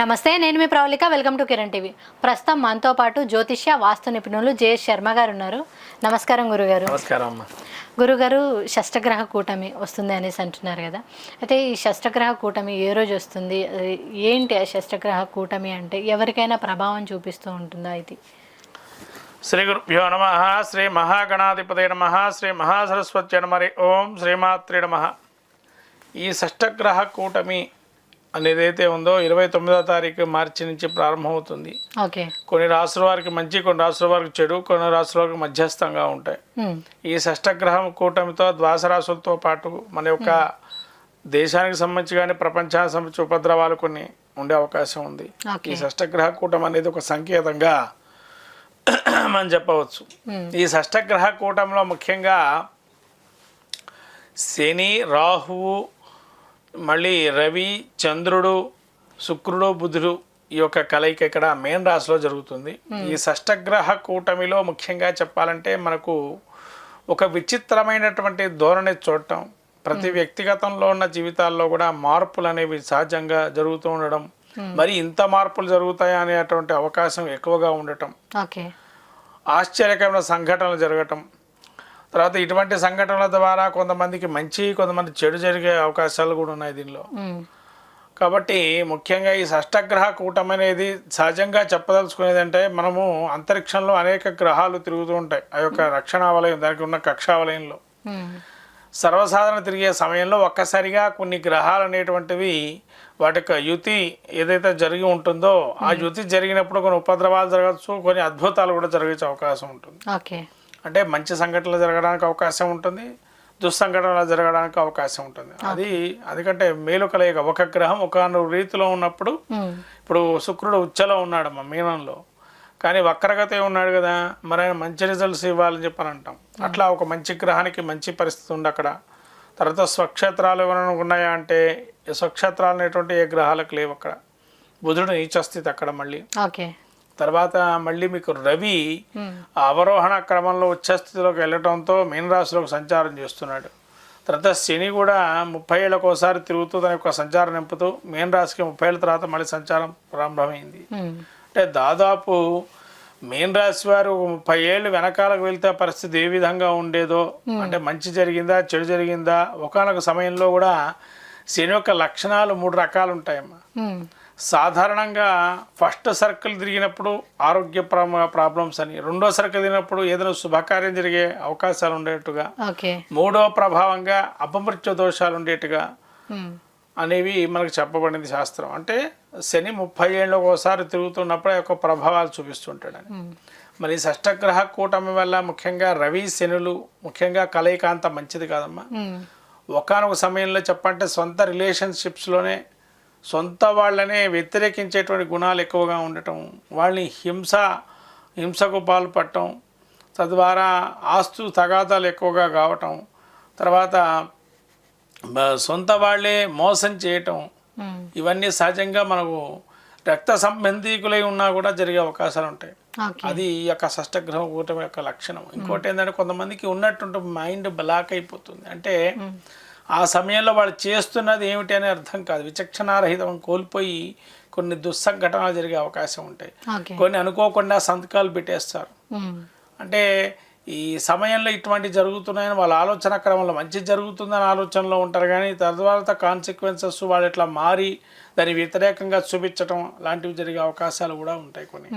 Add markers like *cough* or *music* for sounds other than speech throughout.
నమస్తే నేను మీ Pravalika. Welcome to Kiran TV. ప్రస్తుతం మనతో పాటు జ్యోతిష్య వాస్తు నిపుణులు జేఎస్ శర్మ గారు ఉన్నారు. నమస్కారం గురుగారు. నమస్కారం అమ్మ. గురుగారు షష్టగ్రహ కూటమి వస్తుంది అనేసి అంటున్నారు కదా. అయితే ఈ షష్టగ్రహ కూటమి ఏ రోజు వస్తుంది? ఏంటి ఆ షష్టగ్రహ కూటమి అంటే? ఎవరికైనా ప్రభావం చూపిస్తూ ఉంటుందా ఇది? శ్రీ గురుభ్యో నమ. శ్రీ మహాగణాధిపతి నమ. శ్రీ మహాసరస్వతి నమరి ఓం శ్రీమాత్రి నమ. ఈ షష్టగ్రహ కూటమి అనేది అయితే ఉందో ఇరవై తొమ్మిదో తారీఖు మార్చి నుంచి ప్రారంభమవుతుంది. కొన్ని రాసుల వారికి మంచి కొన్ని రాసుల వారికి చెడు కొన్ని రాసుల వారికి మధ్యస్థంగా ఉంటాయి. ఈ షష్టగ్రహం కూటమితో ద్వాస రాసులతో పాటు మన యొక్క దేశానికి సంబంధించి కానీ ప్రపంచానికి సంబంధించి ఉపద్రవాలు కొన్ని ఉండే అవకాశం ఉంది. ఈ షష్టగ్రహ కూటమి అనేది ఒక సంకేతంగా *clears throat* మనం చెప్పవచ్చు. ఈ షష్టగ్రహ కూటంలో ముఖ్యంగా శని రాహువు మళ్ళీ రవి చంద్రుడు శుక్రుడు బుధుడు ఈ యొక్క కలయిక ఇక్కడ మేన్ రాశిలో జరుగుతుంది. ఈ షష్టగ్రహ కూటమిలో ముఖ్యంగా చెప్పాలంటే మనకు ఒక విచిత్రమైనటువంటి ధోరణి చూడటం ప్రతి వ్యక్తిగతంలో ఉన్న జీవితాల్లో కూడా మార్పులు అనేవి సహజంగా జరుగుతూ ఉండడం. మరి ఇంత మార్పులు జరుగుతాయా అనేటువంటి అవకాశం ఎక్కువగా ఉండటం. ఆశ్చర్యకరమైన సంఘటనలు జరగటం. తర్వాత ఇటువంటి సంఘటనల ద్వారా కొంతమందికి మంచి కొంతమంది చెడు జరిగే అవకాశాలు కూడా ఉన్నాయి దీనిలో. కాబట్టి ముఖ్యంగా ఈ షష్టగ్రహ కూటమి అనేది సహజంగా చెప్పదలుచుకునేది అంటే మనము అంతరిక్షంలో అనేక గ్రహాలు తిరుగుతూ ఉంటాయి. ఆ యొక్క రక్షణ వలయం దానికి ఉన్న కక్షా వలయంలో ఉమ్, సర్వసాధారణ తిరిగే సమయంలో ఒక్కసారిగా కొన్ని గ్రహాలు అనేటువంటివి వాటి యొక్క యుతి ఏదైతే జరిగి ఉంటుందో ఆ యుతి జరిగినప్పుడు కొన్ని ఉపద్రవాలు జరగచ్చు కొన్ని అద్భుతాలు కూడా జరిగే అవకాశం ఉంటుంది. ఓకే. అంటే మంచి సంఘటనలు జరగడానికి అవకాశం ఉంటుంది దుస్సంఘటనలు జరగడానికి అవకాశం ఉంటుంది. అది అదికంటే మేలు కలయిక ఒక గ్రహం ఒక రీతిలో ఉన్నప్పుడు ఇప్పుడు శుక్రుడు ఉచ్చలో ఉన్నాడమ్మ మీనంలో. కానీ వక్రగతే ఉన్నాడు కదా మరి ఆయన మంచి రిజల్ట్స్ ఇవ్వాలని చెప్పని అంటాం అట్లా ఒక మంచి గ్రహానికి మంచి పరిస్థితి ఉంది అక్కడ. తర్వాత స్వక్షేత్రాలు ఏమైనా ఉన్నాయా అంటే స్వక్షేత్రాలు అనేటువంటి ఏ గ్రహాలకు లేవు అక్కడ. బుధుడు నీచస్థితి అక్కడ మళ్ళీ. ఓకే. తర్వాత మళ్ళీ మీకు రవి అవరోహణ క్రమంలో ఉచ్చస్థితిలోకి వెళ్ళటంతో మీనరాశిలోకి సంచారం చేస్తున్నాడు. తర్వాత శని కూడా ముప్పై ఏళ్ళకు ఒకసారి తిరుగుతూ తన యొక్క సంచారం నింపుతూ మీన రాశికి ముప్పై ఏళ్ళ తర్వాత మళ్ళీ సంచారం ప్రారంభమైంది. అంటే దాదాపు మీన రాశి వారు ఒక ముప్పై ఏళ్ళు వెనకాలకు వెళ్తే పరిస్థితి ఏ విధంగా ఉండేదో అంటే మంచి జరిగిందా చెడు జరిగిందా ఒకనొక సమయంలో కూడా శని యొక్క లక్షణాలు మూడు రకాలు ఉంటాయమ్మా సాధారణంగా ఫస్ట్ సర్కిల్ తిరిగినప్పుడు ఆరోగ్య ప్రా- ప్రాబ్లమ్స్ అని రెండో సర్కిల్ తిరిగినప్పుడు ఏదైనా శుభకార్యం జరిగే అవకాశాలు ఉండేట్టుగా మూడో ప్రభావంగా అపమృత్యు దోషాలు ఉండేట్టుగా అనేవి మనకు చెప్పబడింది శాస్త్రం. అంటే శని ముప్పై ఏళ్ళకి ఒకసారి తిరుగుతున్నప్పుడు ఆ యొక్క ప్రభావాలు చూపిస్తుంటాడని. మరి షష్టగ్రహ కూటమి వల్ల ముఖ్యంగా రవి శనులు ముఖ్యంగా కలయిక అంత మంచిది కాదమ్మా. ఒకనొక సమయంలో చెప్పంటే సొంత రిలేషన్షిప్స్లోనే సొంత వాళ్ళనే వ్యతిరేకించేటువంటి గుణాలు ఎక్కువగా ఉండటం వాళ్ళని హింస హింసకు పాల్పడటం తద్వారా ఆస్తు తగాదాలు ఎక్కువగా కావటం తర్వాత సొంత వాళ్ళే మోసం చేయటం ఇవన్నీ సహజంగా మనకు రక్త సంబంధీకులై ఉన్నా కూడా జరిగే అవకాశాలు ఉంటాయి. అది ఈ యొక్క షష్టగ్రహ కూటమి యొక్క లక్షణం. ఇంకోటి ఏంటంటే కొంతమందికి ఉన్నటువంటి మైండ్ బ్లాక్ అయిపోతుంది. అంటే ఆ సమయంలో వాళ్ళు చేస్తున్నది ఏమిటి అనే అర్థం కాదు. విచక్షణారహితం కోల్పోయి కొన్ని దుస్సంఘటనలు జరిగే అవకాశం ఉంటాయి. కొన్ని అనుకోకుండా సంతకాలు పెట్టేస్తారు. అంటే ఈ సమయంలో ఇటువంటి జరుగుతున్నాయని వాళ్ళ ఆలోచన క్రమంలో మంచి జరుగుతుందని ఆలోచనలో ఉంటారు కానీ తర్వాత కాన్సిక్వెన్సెస్ వాళ్ళు ఇట్లా మారి దాని వ్యతిరేకంగా చూపించడం లాంటివి జరిగే అవకాశాలు కూడా ఉంటాయి కొన్ని.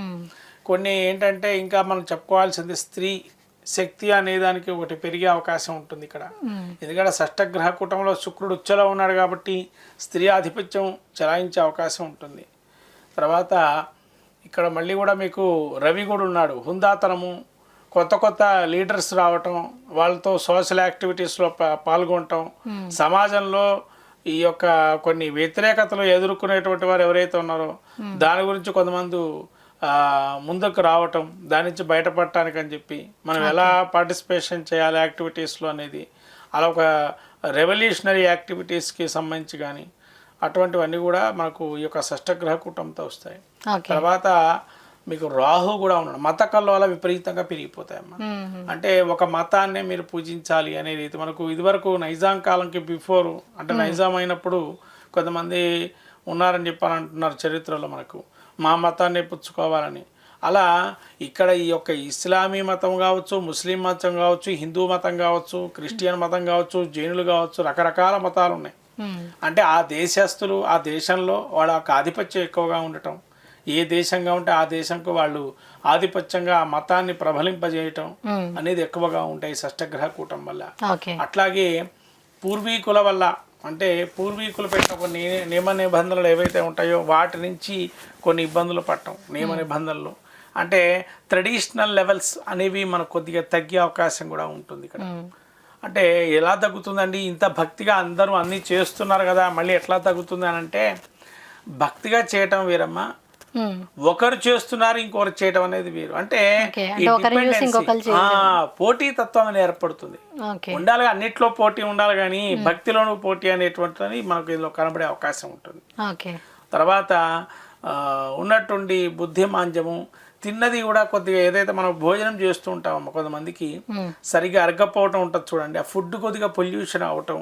కొన్ని ఏంటంటే ఇంకా మనం చెప్పుకోవాల్సింది స్త్రీ శక్తి అనే దానికి ఒకటి పెరిగే అవకాశం ఉంటుంది ఇక్కడ. ఉమ్, ఎందుకంటే షష్టగ్రహ కూటంలో శుక్రుడు ఉచ్చలో ఉన్నాడు కాబట్టి స్త్రీ ఆధిపత్యం చలాయించే అవకాశం ఉంటుంది. తర్వాత ఇక్కడ మళ్ళీ కూడా మీకు రవి కూడా ఉన్నాడు. హుందాతనము కొత్త కొత్త లీడర్స్ రావటం వాళ్ళతో సోషల్ యాక్టివిటీస్లో పాల్గొనటం సమాజంలో ఈ యొక్క కొన్ని వ్యతిరేకతలు ఎదుర్కొనేటువంటి వారు ఎవరైతే ఉన్నారో దాని గురించి కొంతమంది ముందుకు రావటం దాని నుంచి బయటపడటానికి అని చెప్పి మనం ఎలా పార్టిసిపేషన్ చేయాలి యాక్టివిటీస్లో అనేది అలా ఒక రెవల్యూషనరీ యాక్టివిటీస్కి సంబంధించి కానీ అటువంటివన్నీ కూడా మనకు ఈ యొక్క షష్టగ్రహ కూటంతో వస్తాయి. తర్వాత మీకు రాహు కూడా ఉన్నాడు. మత కల్లోల విపరీతంగా పెరిగిపోతాయి ఉమ్, అంటే ఒక మతాన్నే మీరు పూజించాలి అనే రీతి మనకు ఇదివరకు నైజాం కాలంకి బిఫోర్ అంటే నైజాం అయినప్పుడు కొంతమంది ఉన్నారని చెప్పని అంటున్నారు చరిత్రలో మనకు. మా మతాన్ని పుచ్చుకోవాలని. అలా ఇక్కడ ఈ యొక్క ఇస్లామీ మతం కావచ్చు ముస్లిం మతం కావచ్చు హిందూ మతం కావచ్చు క్రిస్టియన్ మతం కావచ్చు జైనులు కావచ్చు రకరకాల మతాలు ఉన్నాయి. అంటే ఆ దేశస్తులు ఆ దేశంలో వాళ్ళ యొక్క ఆధిపత్యం ఎక్కువగా ఉండటం ఏ దేశంగా ఉంటే ఆ దేశంకు వాళ్ళు ఆధిపత్యంగా ఆ మతాన్ని ప్రబలింపజేయటం అనేది ఎక్కువగా ఉంటాయి షష్టగ్రహ కూటం వల్ల. అట్లాగే పూర్వీకుల వల్ల అంటే పూర్వీకులు పెట్టిన కొన్ని నియమ నిబంధనలు ఏవైతే ఉంటాయో వాటి నుంచి కొన్ని ఇబ్బందులు పడటం నియమ నిబంధనలు. అంటే ట్రెడిషనల్ లెవెల్స్ అనేవి మనకు కొద్దిగా తగ్గే అవకాశం కూడా ఉంటుంది ఇక్కడ. ఉమ్, అంటే ఎలా తగ్గుతుందండి? ఇంత భక్తిగా అందరూ అన్నీ చేస్తున్నారు కదా మళ్ళీ ఎట్లా తగ్గుతుంది అని అంటే భక్తిగా చేయటం వేరమ్మా. ఒకరు చేస్తున్నారు ఇంకొకరు చేయటం అనేది వేరు. అంటే ఆ, పోటీతత్వం అనేది ఏర్పడుతుంది. ఉండాలి అన్నిట్లో పోటీ ఉండాలి కానీ భక్తిలోనూ పోటీ అనేటువంటిది మనకు ఇందులో కనబడే అవకాశం ఉంటుంది. తర్వాత ఉన్నట్టుండి బుద్ధి మాంద్యము తిన్నది కూడా కొద్దిగా ఏదైతే మనం భోజనం చేస్తూ ఉంటామో కొంతమందికి ఉమ్, సరిగా అరగపోవటం ఉంటుంది చూడండి. ఆ ఫుడ్ కొద్దిగా పొల్యూషన్ అవటం.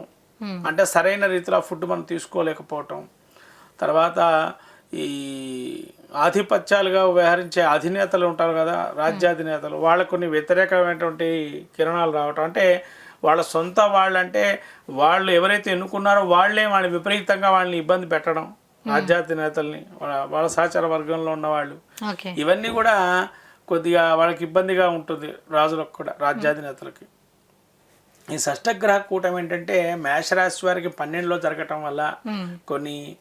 అంటే సరైన రీతిలో ఆ ఫుడ్ మనం తీసుకోలేకపోవటం. తర్వాత ఈ ఆధిపత్యాలుగా వ్యవహరించే అధినేతలు ఉంటారు కదా రాజ్యాధినేతలు. వాళ్ళకు కొన్ని వ్యతిరేకమైనటువంటి కిరణాలు రావటం. అంటే వాళ్ళ సొంత వాళ్ళంటే వాళ్ళు ఎవరైతే ఎన్నుకున్నారో వాళ్ళే వాళ్ళని విపరీతంగా వాళ్ళని ఇబ్బంది పెట్టడం రాజ్యాధినేతల్ని వాళ్ళ వాళ్ళ సహచర వర్గంలో ఉన్న వాళ్ళు. ఓకే. ఇవన్నీ కూడా కొద్దిగా వాళ్ళకి ఇబ్బందిగా ఉంటుంది రాజులకు కూడా రాజ్యాధినేతలకి. ఈ షష్టగ్రహ కూటమి ఏంటంటే మేషరాశి వారికి పన్నెండులో జరగటం వల్ల కొన్ని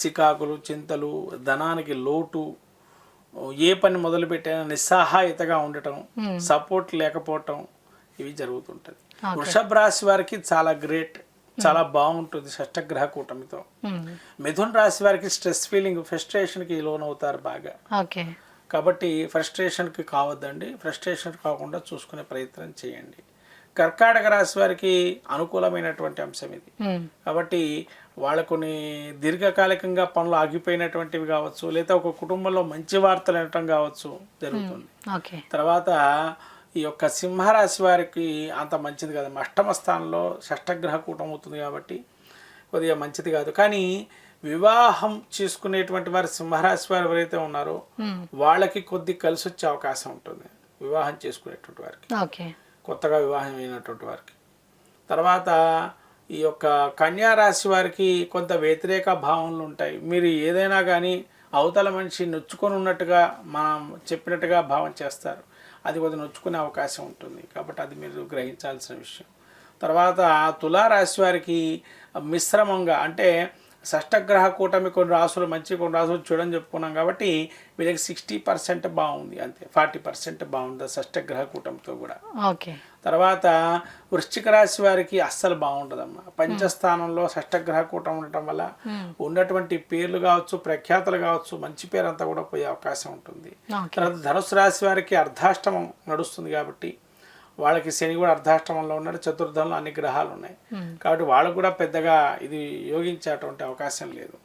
చికాకులు చింతలు ధనానికి లోటు ఏ పని మొదలుపెట్టినా నిస్సహాయతగా ఉండటం Hmm. సపోర్ట్ లేకపోవటం ఇవి జరుగుతుంటుంది. వృషభ రాశి వారికి చాలా గ్రేట్ చాలా బాగుంటుంది షష్టగ్రహ కూటమితో. ఉమ్, మిథున్ రాశి వారికి స్ట్రెస్ ఫీలింగ్ ఫ్రస్ట్రేషన్కి లోన్ అవుతారు బాగా కాబట్టి ఫ్రస్ట్రేషన్కి కావద్దండి ఫ్రస్ట్రేషన్ కాకుండా చూసుకునే ప్రయత్నం చేయండి. కర్కాటక రాశి వారికి అనుకూలమైనటువంటి అంశం ఇది. కాబట్టి వాళ్ళ కొన్ని దీర్ఘకాలికంగా పనులు ఆగిపోయినటువంటివి కావచ్చు లేదా ఒక కుటుంబంలో మంచి వార్తలు వినటం కావచ్చు జరుగుతుంది. ఓకే తర్వాత ఈ యొక్క సింహరాశి వారికి అంత మంచిది కాదు. అష్టమ స్థానంలో షష్టగ్రహ కూటం అవుతుంది కాబట్టి కొద్దిగా మంచిది కాదు. కానీ వివాహం చేసుకునేటువంటి వారు సింహరాశి వారు ఎవరైతే ఉన్నారో ఉమ్, వాళ్ళకి కొద్ది కలిసి వచ్చే అవకాశం ఉంటుంది వివాహం చేసుకునేటువంటి వారికి. ఓకే కొత్తగా వివాహం అయినటువంటి వారికి. తర్వాత ఈ యొక్క కన్యా రాశి వారికి కొంత వ్యతిరేక భావనలు ఉంటాయి. మీరు ఏదైనా కానీ అవతల మనిషి నొచ్చుకొని ఉన్నట్టుగా మనం చెప్పినట్టుగా భావం చేస్తారు. అది కొద్దిగా నొచ్చుకునే అవకాశం ఉంటుంది. కాబట్టి అది మీరు గ్రహించాల్సిన విషయం. తర్వాత తులారాశి వారికి మిశ్రమంగా అంటే షష్టగ్రహ కూటమి కొన్ని రాసులు మంచి కొన్ని రాసులు చూడని చెప్పుకున్నాం కాబట్టి వీళ్ళకి సిక్స్టీ పర్సెంట్ బాగుంది అంతే. ఫార్టీ పర్సెంట్ బాగుంది షష్టగ్రహ కూటమితో కూడా. ఓకే. తర్వాత వృశ్చిక రాశి వారికి అస్సలు బాగుండదమ్మా. పంచస్థానంలో షష్టగ్రహ కూటం ఉండటం వల్ల ఉన్నటువంటి పేర్లు కావచ్చు ప్రఖ్యాతలు కావచ్చు మంచి పేరు అంతా కూడా పోయే అవకాశం ఉంటుంది. తర్వాత ధనుసు రాశి వారికి అర్ధాష్టమం నడుస్తుంది కాబట్టి వాళ్ళకి శని కూడా అర్ధాష్టమంలో ఉన్నాడు చతుర్థంలో అన్ని గ్రహాలు ఉన్నాయి. కాబట్టి వాళ్ళకు కూడా పెద్దగా ఇది యోగించేటువంటి అవకాశం లేదు.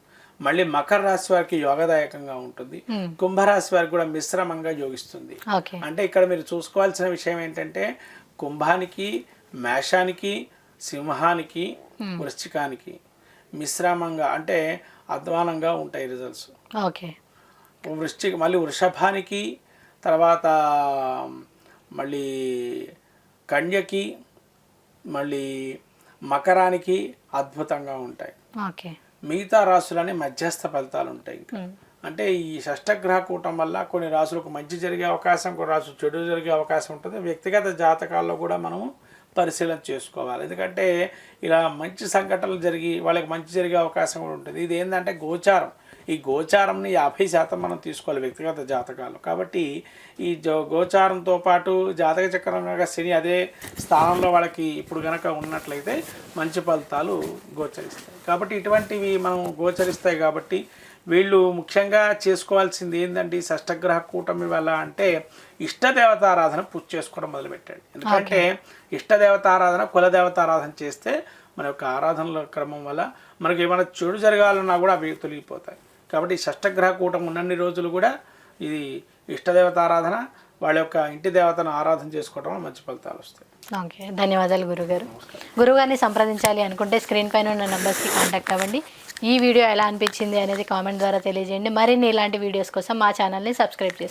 మళ్ళీ మకర రాశి వారికి యోగదాయకంగా ఉంటుంది. Hmm. కుంభరాశి వారికి కూడా మిశ్రమంగా యోగిస్తుంది. అంటే ఇక్కడ మీరు చూసుకోవాల్సిన విషయం ఏంటంటే కుంభానికి మేషానికి సింహానికి వృశ్చికానికి మిశ్రమంగా అంటే అధ్వానంగా ఉంటాయి రిజల్ట్స్ ఓకే. వృశ్చిక మళ్ళీ వృషభానికి తర్వాత మళ్ళీ కన్యకి మళ్ళీ మకరానికి అద్భుతంగా ఉంటాయి. ఓకే. మిగతా రాసులని మధ్యస్థ ఫలితాలు ఉంటాయి ఇంకా. ఉమ్, అంటే ఈ షష్టగ్రహ కూటం వల్ల కొన్ని రాసులకు మంచి జరిగే అవకాశం కొన్ని రాసులు చెడు జరిగే అవకాశం ఉంటుంది. వ్యక్తిగత జాతకాల్లో కూడా మనము పరిశీలన చేసుకోవాలి. ఎందుకంటే ఇలా మంచి సంఘటనలు జరిగి వాళ్ళకి మంచి జరిగే అవకాశం కూడా ఉంటుంది. ఇది ఏంటంటే గోచారం. ఈ గోచారంని యాభై శాతం మనం తీసుకోవాలి వ్యక్తిగత జాతకాలు కాబట్టి ఈ జో గోచారంతో పాటు జాతక చక్రం కనుక శని అదే స్థానంలో వాళ్ళకి ఇప్పుడు కనుక ఉన్నట్లయితే మంచి ఫలితాలు గోచరిస్తాయి. కాబట్టి ఇటువంటివి మనం గోచరిస్తాయి కాబట్టి వీళ్ళు ముఖ్యంగా చేసుకోవాల్సింది ఏంటంటే షష్టగ్రహ కూటమి వల్ల అంటే ఇష్టదేవతారాధన పూజ చేసుకోవడం మొదలుపెట్టాడు. ఎందుకంటే ఇష్టదేవతారాధన కులదేవతారాధన చేస్తే మన యొక్క ఆరాధనల క్రమం వల్ల మనకి ఏమైనా చెడు జరగాలన్నా కూడా అవి తొలగిపోతాయి. కాబట్టి షష్టగ్రహ కూటం ఉన్నన్ని రోజులు కూడా ఇది ఇష్టదేవతారాధన వాళ్ళ యొక్క ఇంటి దేవతను ఆరాధన చేసుకోవడం వల్ల మంచి ఫలితాలు వస్తాయి. ఓకే. ధన్యవాదాలు గురుగారు. గురుగారిని సంప్రదించాలి అనుకుంటే స్క్రీన్ పైన ఉన్న నెంబర్స్కి కాంటాక్ట్ అవ్వండి. ఈ వీడియో ఎలా అనిపించింది అనేది కామెంట్ ద్వారా తెలియజేయండి. మరిన్ని ఇలాంటి వీడియోస్ కోసం మా ఛానల్ని సబ్స్క్రైబ్ చేసుకోండి.